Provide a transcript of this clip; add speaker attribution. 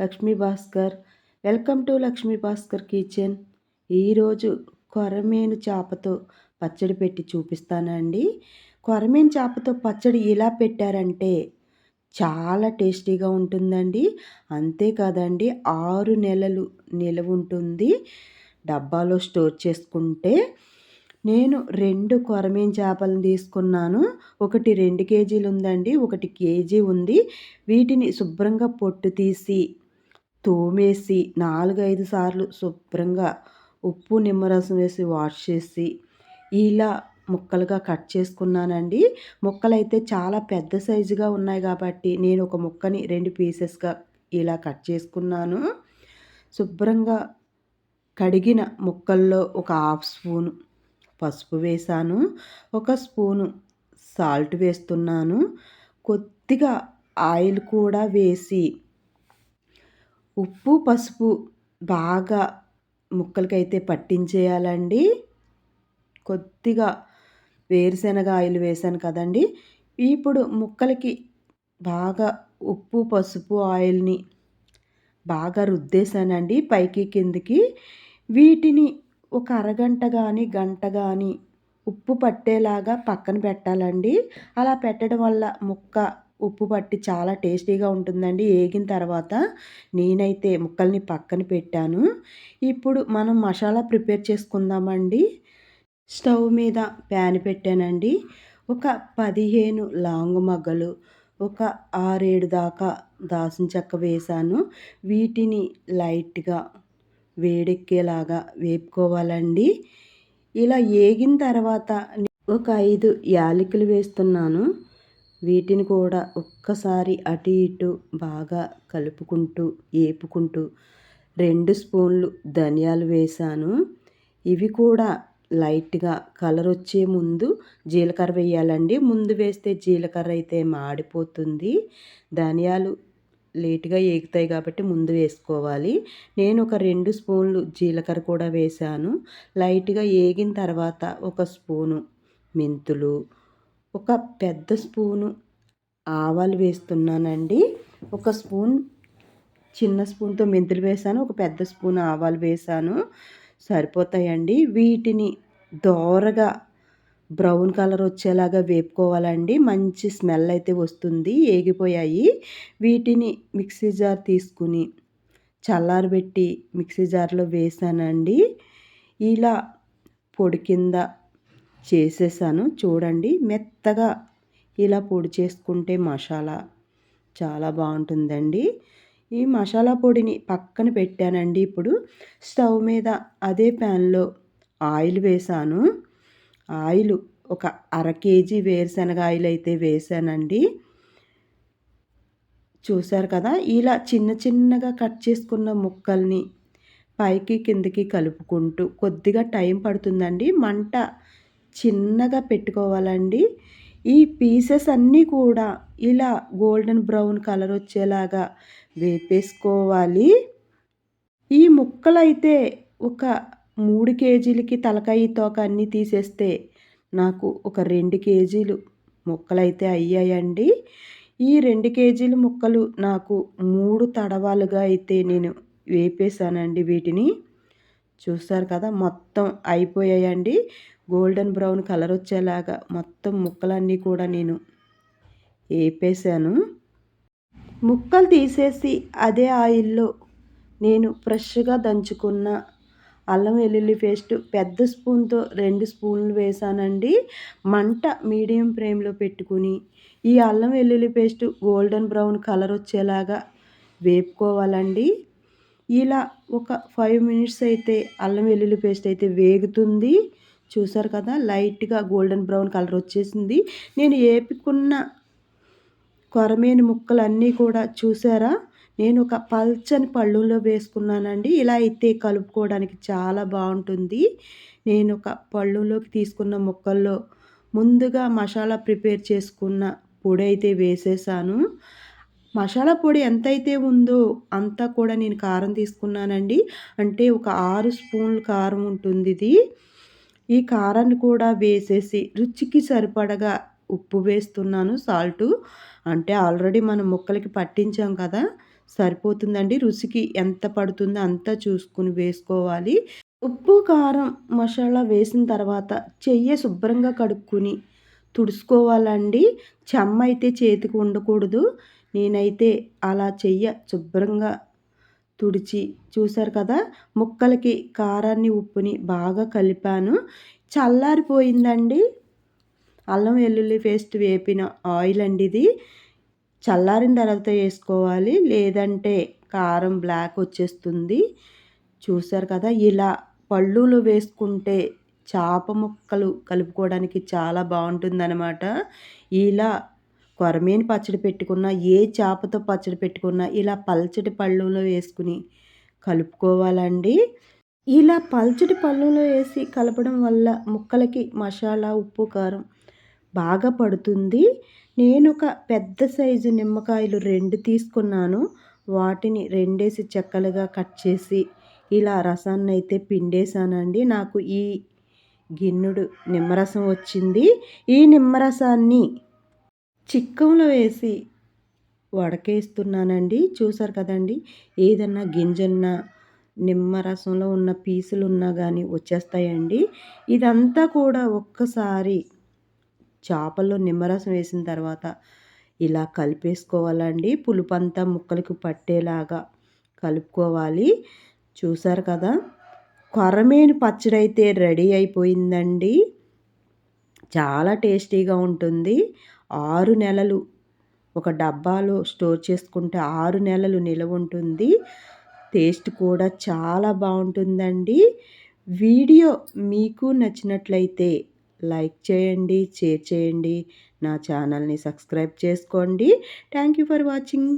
Speaker 1: Lakshmi Bhaskar. Welcome to Lakshmi Bhaskar kitchen. ఈరోజు కొరమేను చేపతో పచ్చడి పెట్టి చూపిస్తానండి. కొరమేను చేపతో పచ్చడి ఇలా పెట్టారంటే చాలా టేస్టీగా ఉంటుందండి. అంతేకాదండి ఆరు నెలలు నిలవ ఉంటుంది. డబ్బాలో స్టోర్ చేసుకుంటే నేను రెండు కొరమేను చేపలను తీసుకున్నాను. ఒకటి రెండు కేజీలు ఉందండి ఒకటి కేజీ ఉంది. వీటిని శుభ్రంగా పొట్టు తీసి తోమేసి నాలుగైదు సార్లు శుభ్రంగా ఉప్పు నిమ్మరసం వేసి వాష్ చేసి ఇలా ముక్కలుగా కట్ చేసుకున్నానండి. ముక్కలైతే చాలా పెద్ద సైజుగా ఉన్నాయి కాబట్టి నేను ఒక ముక్కని రెండు పీసెస్గా ఇలా కట్ చేసుకున్నాను. శుభ్రంగా కడిగిన ముక్కల్లో ఒక హాఫ్ స్పూను పసుపు వేసాను. ఒక స్పూను సాల్ట్ వేస్తున్నాను. కొద్దిగా ఆయిల్ కూడా వేసి ఉప్పు పసుపు బాగా ముక్కలకైతే పట్టించేయాలండి. కొద్దిగా వేరుశనగ ఆయిల్ వేసాను కదండి. ఇప్పుడు ముక్కలకి బాగా ఉప్పు పసుపు ఆయిల్ని బాగా రుద్దేశానండి పైకి కిందికి. వీటిని ఒక అరగంట కానీ గంట కానీ ఉప్పు పట్టేలాగా పక్కన పెట్టాలండి. అలా పెట్టడం వల్ల ముక్క ఉప్పు పట్టి చాలా టేస్టీగా ఉంటుందండి. వేగిన తర్వాత నేనైతే ముక్కల్ని పక్కన పెట్టాను. ఇప్పుడు మనం మసాలా ప్రిపేర్ చేసుకుందామండి. స్టవ్ మీద ప్యాన్ పెట్టానండి. ఒక పదిహేను లాంగ్ మగ్గలు ఒక ఆరేడు దాకా దాసిన చెక్క వేసాను. వీటిని లైట్గా వేడెక్కేలాగా వేపుకోవాలండి. ఇలా వేగిన తర్వాత ఒక ఐదు యాలకులు వేస్తున్నాను. వీటిని కూడా ఒక్కసారి అటు ఇటు బాగా కలుపుకుంటూ వేపుకుంటూ రెండు స్పూన్లు ధనియాలు వేసాను ఇవి కూడా లైట్గా కలర్ వచ్చే ముందు జీలకర్ర వేయాలండి. ముందు వేస్తే జీలకర్ర అయితే మాడిపోతుంది. ధనియాలు లేట్గా ఏగుతాయి కాబట్టి ముందు వేసుకోవాలి. నేను ఒక రెండు స్పూన్లు జీలకర్ర కూడా వేసాను లైట్గా ఏగిన తర్వాత ఒక స్పూను మెంతులు ఒక పెద్ద స్పూను ఆవాలు వేస్తున్నానండి. ఒక స్పూన్ చిన్న స్పూన్తో మెంతులు వేసాను. ఒక పెద్ద స్పూన్ ఆవాలు వేసాను. సరిపోతాయండి. వీటిని దోరగా బ్రౌన్ కలర్ వచ్చేలాగా వేపుకోవాలండి. మంచి స్మెల్ అయితే వస్తుంది ఏగిపోయాయి. వీటిని మిక్సీ జార్ తీసుకుని చల్లారబెట్టి మిక్సీ జార్లో వేసానండి. ఇలా పొడి కింద చేసేసాను. చూడండి మెత్తగా ఇలా పొడి చేసుకుంటే మసాలా చాలా బాగుంటుందండి. ఈ మసాలా పొడిని పక్కన పెట్టానండి. ఇప్పుడు స్టవ్ మీద అదే ప్యాన్లో ఆయిల్ వేసాను. ఆయిల్ ఒక అర కేజీ వేరుశనగ ఆయిల్ అయితే వేసానండి. చూసారు కదా ఇలా చిన్న చిన్నగా కట్ చేసుకున్న ముక్కల్ని పైకి కిందకి కలుపుకుంటూ కొద్దిగా టైం పడుతుందండి. మంట చిన్నగా పెట్టుకోవాలండి. ఈ పీసెస్ అన్నీ కూడా ఇలా గోల్డెన్ బ్రౌన్ కలర్ వచ్చేలాగా వేపేసుకోవాలి. ఈ ముక్కలైతే ఒక మూడు కేజీలకి తలకాయ తోక అన్నీ తీసేస్తే నాకు ఒక రెండు కేజీలు ముక్కలైతే అయ్యాయండి. ఈ రెండు కేజీల ముక్కలు నాకు మూడు తడవాలుగా అయితే నేను వేపేశానండి వీటిని. చూస్తారు కదా మొత్తం అయిపోయాయండి. గోల్డెన్ బ్రౌన్ కలర్ వచ్చేలాగా మొత్తం ముక్కలన్నీ కూడా నేను ఏపేశాను. ముక్కలు తీసేసి అదే ఆయిల్లో నేను ఫ్రెష్గా దంచుకున్న అల్లం వెల్లుల్లి పేస్ట్ పెద్ద స్పూన్తో రెండు స్పూన్లు వేసానండి మంట మీడియం ఫ్లేమ్లో పెట్టుకుని ఈ అల్లం వెల్లుల్లి పేస్ట్ గోల్డెన్ బ్రౌన్ కలర్ వచ్చేలాగా వేపుకోవాలండి. ఇలా ఒక ఫైవ్ మినిట్స్ అయితే అల్లం వెల్లుల్లి పేస్ట్ అయితే వేగుతుంది. చూసారు కదా లైట్గా గోల్డెన్ బ్రౌన్ కలర్ వచ్చేసింది. నేను వేపుకున్న కొరమేని ముక్కలన్నీ కూడా చూసారా? నేను ఒక పల్చని పళ్ళులో వేసుకున్నానండి. ఇలా అయితే కలుపుకోవడానికి చాలా బాగుంటుంది. నేను ఒక పళ్ళులోకి తీసుకున్న ముక్కల్లో ముందుగా మసాలా ప్రిపేర్ చేసుకున్న పొడి అయితే వేసేసాను. మసాలా పొడి ఎంతైతే ఉందో అంతా కూడా నేను కారం తీసుకున్నానండి. అంటే ఒక ఆరు స్పూన్లు కారం ఉంటుంది ఇది. ఈ కారాన్ని కూడా వేసేసి రుచికి సరిపడగా ఉప్పు వేస్తున్నాను సాల్టు. అంటే ఆల్రెడీ మనం ముక్కలకి పట్టించాం కదా సరిపోతుందండి. రుచికి ఎంత పడుతుందో అంతా చూసుకుని వేసుకోవాలి. ఉప్పు కారం మసాలా వేసిన తర్వాత చెయ్యి శుభ్రంగా కడుక్కుని తుడుచుకోవాలండి. చెమ్మ అయితే చేతికి ఉండకూడదు. నేనైతే అలా చెయ్య శుభ్రంగా తుడిచి చూసారు కదా? ముక్కలకి కారాన్ని ఉప్పుని బాగా కలిపాను. చల్లారిపోయిందండి. అల్లం వెల్లుల్లి పేస్ట్ వేపిన ఆయిల్ అండి ఇది. చల్లారిన తర్వాత వేసుకోవాలి. లేదంటే కారం బ్లాక్ వచ్చేస్తుంది. చూసారు కదా? ఇలా పళ్ళులు వేసుకుంటే చేప ముక్కలు కలుపుకోవడానికి చాలా బాగుంటుందన్నమాట. ఇలా కొరమేని పచ్చడి పెట్టుకున్న ఏ చేపతో పచ్చడి పెట్టుకున్నా ఇలా పల్చటి పళ్ళులో వేసుకుని కలుపుకోవాలండి. ఇలా పల్చటి పళ్ళులో వేసి కలపడం వల్ల ముక్కలకి మసాలా ఉప్పు కారం బాగా పడుతుంది. నేను ఒక పెద్ద సైజు నిమ్మకాయలు రెండు తీసుకున్నాను. వాటిని రెండేసి చెక్కలుగా కట్ చేసి ఇలా రసాన్ని అయితే పిండేశానండి. నాకు ఈ గిన్నెడు నిమ్మరసం వచ్చింది. ఈ నిమ్మరసాన్ని చిక్కంలో వేసి వడకేస్తున్నానండి. చూసారు కదండి? ఏదన్నా గింజన్న నిమ్మరసంలో ఉన్న పీసులు ఉన్నా కానీ వచ్చేస్తాయండి. ఇదంతా కూడా ఒక్కసారి చేపల్లో నిమ్మరసం వేసిన తర్వాత ఇలా కలిపేసుకోవాలండి. పులుపంతా ముక్కలకు పట్టేలాగా కలుపుకోవాలి. చూసారు కదా? కొరమేను పచ్చడి అయితే రెడీ అయిపోయిందండి. చాలా టేస్టీగా ఉంటుంది. ఆరు నెలలు. ఒక డబ్బాలో స్టోర్ చేసుకుంటే ఆరు నెలలు నిలవ ఉంటుంది. టేస్ట్ కూడా చాలా బాగుంటుందండి. వీడియో మీకు నచ్చినట్లయితే లైక్ చేయండి షేర్ చేయండి. నా ఛానల్ని సబ్స్క్రైబ్ చేసుకోండి. Thank you for watching.